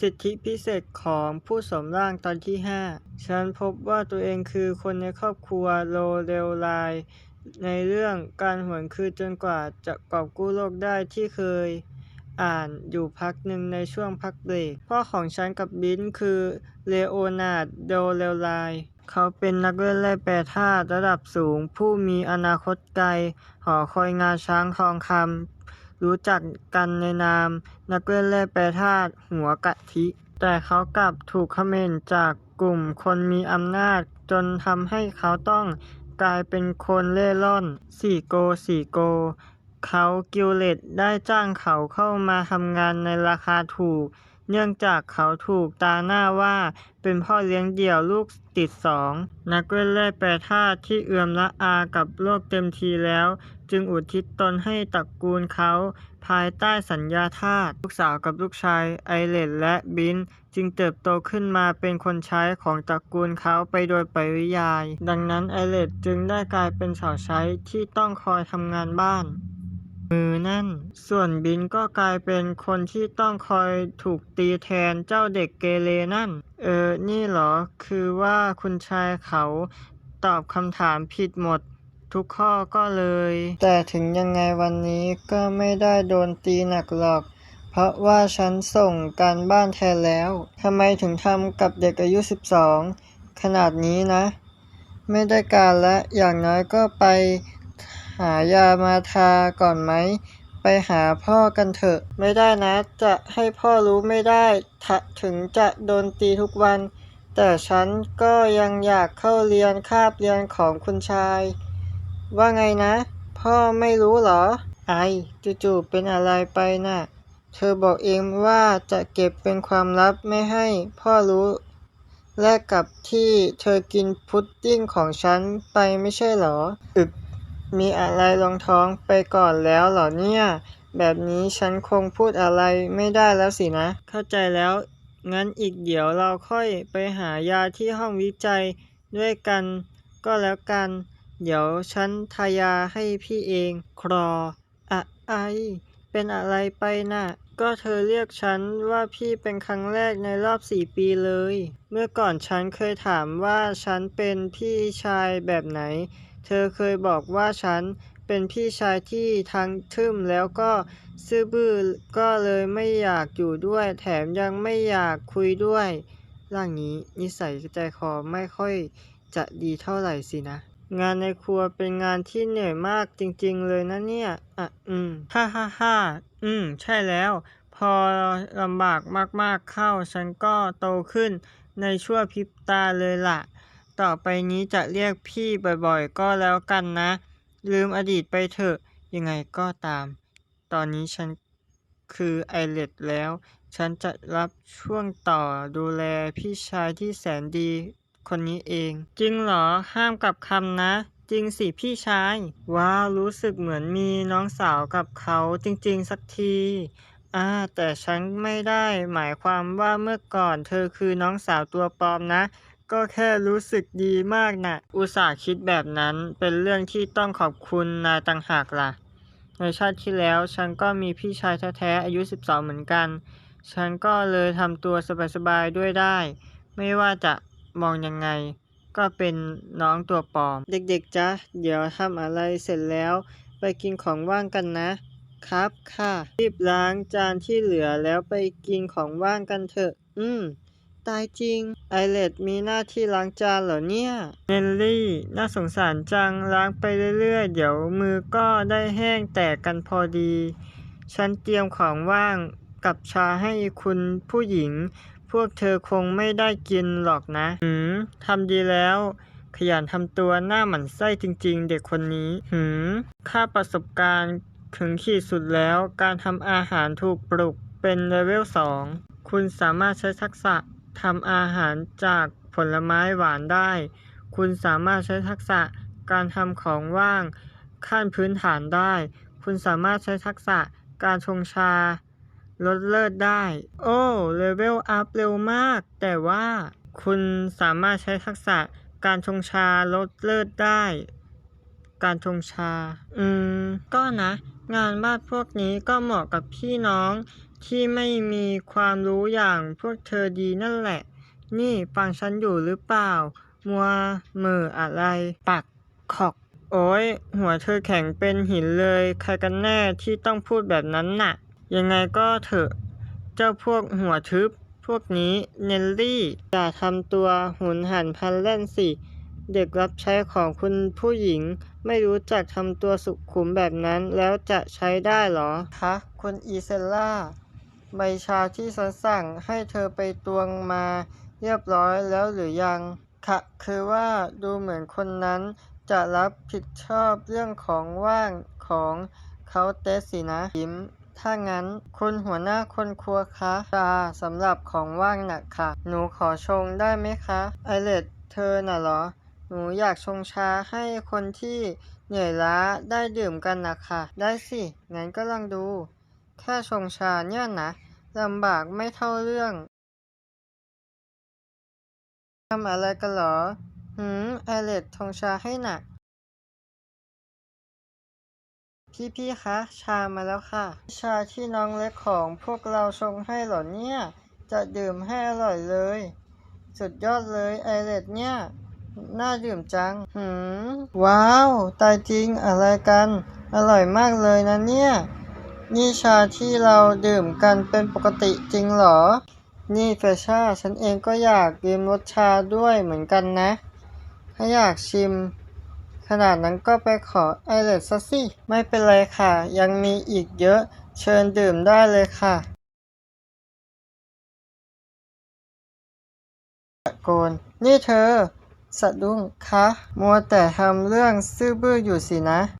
สิทธิพิเศษของผู้สมร่างตอนที่ 5 ฉันพบว่าตัวเองคือคนในครอบครัวโลเรลไลในเรื่องการหวนคืนจนกว่าจะกอบกู้โลกได้ที่เคย อ่านอยู่พักหนึ่งในช่วงพักเบรกพ่อของฉันกับบินคือเลโอนาร์ดโดเรลไลเขาเป็นนักเล่นแร่แปรธาตุระดับสูง ผู้มีอนาคตไกล หอคอยงาช้างทองคำ รู้จักกันในนาม นักเล่นแร่แปรธาตุหัวกะทิ แต่เขากลับถูกเขม่นจากกลุ่มคนมีอำนาจ จนทำให้เขาต้องกลายเป็นคนเล่ร่อนสี่โกสี่โก เขากิลเลตได้จ้างเขาเข้ามาทำงานในราคาถูก เนื่องจากเขาถูกตาหน้าว่าเป็นพ่อเลี้ยงเดี่ยวลูกติดสอง นักเล่นแร่แปรธาตุที่เอื่อมละอากับโลกเต็มทีแล้ว จึงอุทิศตนให้ตระกูลเขา ภายใต้สัญญาทาสลูกสาวกับลูกชายไอเลตและบิน จึงเติบโตขึ้นมาเป็นคนใช้ของตระกูลเขาไปโดยปริยาย ดังนั้นไอเลตจึงได้กลายเป็นสาวใช้ที่ต้องคอยทำงานบ้าน มือนั่น ส่วนบินก็กลายเป็นคนที่ต้องคอยถูกตีแทนเจ้าเด็กเกเรนั่น เออ นี่เหรอ คือว่าคุณชายเขาตอบคำถามผิดหมดทุกข้อก็เลย แต่ถึงยังไงวันนี้ก็ไม่ได้โดนตีหนักหรอก เพราะว่าฉันส่งการบ้านแทนแล้วทำไมถึงทำกับเด็กอายุ 12 ขนาดนี้นะ ไม่ได้การและอย่างน้อยก็ไป หายามาทาก่อนไหม ไปหาพ่อกันเถอะ ไม่ได้นะ จะให้พ่อรู้ไม่ได้ถ,ถึงจะโดนตีทุกวัน แต่ฉันก็ยังอยากเข้าเรียนคาบเรียนของคุณชาย ว่าไงนะ พ่อไม่รู้เหรอ ไอจู่ๆเป็นอะไรไปน่ะ เธอบอกเองว่าจะเก็บเป็นความลับไม่ให้พ่อรู้แลกกับที่เธอกินพุดดิ้งของฉันไปไม่ใช่เหรออึบ มีอะไรรองท้องไปก่อนแล้วเหรอเนี่ย แบบนี้ฉันคงพูดอะไรไม่ได้แล้วสินะ เข้าใจแล้ว งั้นอีกเดี๋ยวเราค่อยไปหายาที่ห้องวิจัยด้วยกัน ก็แล้วกัน เดี๋ยวฉันทายาให้พี่เอง ครออะไอ เป็นอะไรไปน่ะ ก็เธอเรียกฉันว่าพี่เป็นครั้งแรกในรอบสี่ปีเลย เมื่อก่อนฉันเคยถามว่าฉันเป็นพี่ชายแบบไหน เธอเคยบอกว่าฉันเป็นพี่ชายที่ทั้งทึมแล้วก็ซื่อบื้อก็เลยไม่อยากอยู่ด้วย แถมยังไม่อยากคุยด้วย ร่างนี้นิสัยใจคอไม่ค่อยจะดีเท่าไหร่สินะ งานในครัวเป็นงานที่เหนื่อยมากจริงๆเลยนะเนี่ย อะ อืม ฮ่าฮ่าฮ่าอืม ใช่แล้ว พอลำบากมากๆเข้า ฉันก็โตขึ้นในชั่วพริบตาเลยล่ะ ต่อไปนี้จะเรียกพี่บ่อยๆ ก็แล้วกันนะ ลืมอดีตไปเถอะ ยังไงก็ตาม ตอนนี้ฉันคือไอเลตแล้ว ฉันจะรับช่วงต่อดูแลพี่ชายที่แสนดี คนนี้เอง จริงเหรอห้ามกลับคำนะ จริงสิพี่ชายว้าวรู้สึกเหมือนมีน้องสาวกับเขาจริงๆสักทีอ่าแต่ฉันไม่ได้หมายความว่าเมื่อก่อนเธอคือน้องสาวตัวปลอมนะ ก็แค่รู้สึกดีมากนะ่ะอุตส่าห์คิดแบบนั้นเป็นเรื่องที่ต้องขอบคุณนายต่างหากล่ะ ในชาติที่แล้วฉันก็มีพี่ชายแท้ๆอายุ 12 เหมือนกัน ฉันก็เลยทำตัวสบายๆด้วยได้ ไม่ว่าจะ มองยังไง ก็เป็นน้องตัวปลอม เด็กๆจ๊ะเดี๋ยวทำอะไรเสร็จแล้ว ไปกินของว่างกันนะ ครับค่ะ รีบล้างจานที่เหลือแล้วไปกินของว่างกันเถอะ อืมตายจริง ไอเลดมีหน้าที่ล้างจานเหรอเนี่ยเนลลี่ น่าสงสารจัง ล้างไปเรื่อยๆ เดี๋ยวมือก็ได้แห้งแตกกันพอดี ฉันเตรียมของว่างกับชาให้คุณผู้หญิงพ วกเธอคงไม่ได้กินหรอกนะ หืมทำดีแล้ว ขยันทำตัวหน้าหมันไส้จริงๆ เด็กคนนี้ หืมค่าประสบการณ์ถึงขีดสุดแล้ว การทำอาหารถูกปลุกเป็นเลเวล 2 คุณสามารถใช้ทักษะทำอาหารจากผลไม้หวานได้ คุณสามารถใช้ทักษะการทำของว่างขั้นพื้นฐานได้ คุณสามารถใช้ทักษะการชงชา ลดเลิศได้ โอ้เลเวลอัพเร็วมาก แต่ว่าคุณสามารถใช้ทักษะการชงชาลดเลิศได้ การชงชา อืม ก็นะ งานบ้านพวกนี้ก็เหมาะกับพี่น้องที่ไม่มีความรู้อย่างพวกเธอดีนั่นแหละ นี่ฟังฉันอยู่หรือเปล่า มัวเหม่ออะไร ปักขอก โอ้ยหัวเธอแข็งเป็นหินเลย ใครกันแน่ที่ต้องพูดแบบนั้นน่ะ ยังไงก็เถอะ เจ้าพวกหัวทึบ พวกนี้เนลลี่อย่าทำตัวหุนหันพลันแล่นสิ เด็กรับใช้ของคุณผู้หญิง ไม่รู้จักทำตัวสุขุมแบบนั้นแล้วจะใช้ได้เหรอคะคุณอีเซลล่าใบชาที่ฉันสั่งให้เธอไปตวงมาเรียบร้อยแล้วหรือยัง ค่ะ คือว่าดูเหมือนคนนั้นจะรับผิดชอบเรื่องของว่างของเขาเตสสินะยิ้ม ถ้างั้น คุณหัวหน้าคนครัวคะชาสำหรับของว่างน่ะค่ะ หนูขอชงได้ไหมคะไอเลดเธอน่ะเหรอ หนูอยากชงชาให้คนที่เหนื่อยล้าได้ดื่มกันนะค่ะได้สิ งั้นก็ลองดู แค่ชงชาเนี่ยนะลำบากไม่เท่าเรื่องทำอะไรกันเหรอหืมไอเลดชงชาให้หน่ะ พี่ๆคะ ชามาแล้วค่ะ ชาที่น้องเล็กของพวกเราชงให้หรอเนี่ย จะดื่มให้อร่อยเลย สุดยอดเลยไอเลดเนี่ย น่าดื่มจัง หืม ว้าว ตายจริงอะไรกัน อร่อยมากเลยนะเนี่ย นี่ชาที่เราดื่มกันเป็นปกติจริงหรอ นี่เฟชาฉันเองก็อยากดื่มรสชาด้วยเหมือนกันนะ ถ้าอยากชิม ขนาดนั้นก็ไปขอไอเลสซะสิ ไม่เป็นไรค่ะ ยังมีอีกเยอะ เชิญดื่มได้เลยค่ะ ตะโกน นี่เธอ สะดุ้งคะ มัวแต่ทำเรื่องซื่อบื้ออยู่สินะ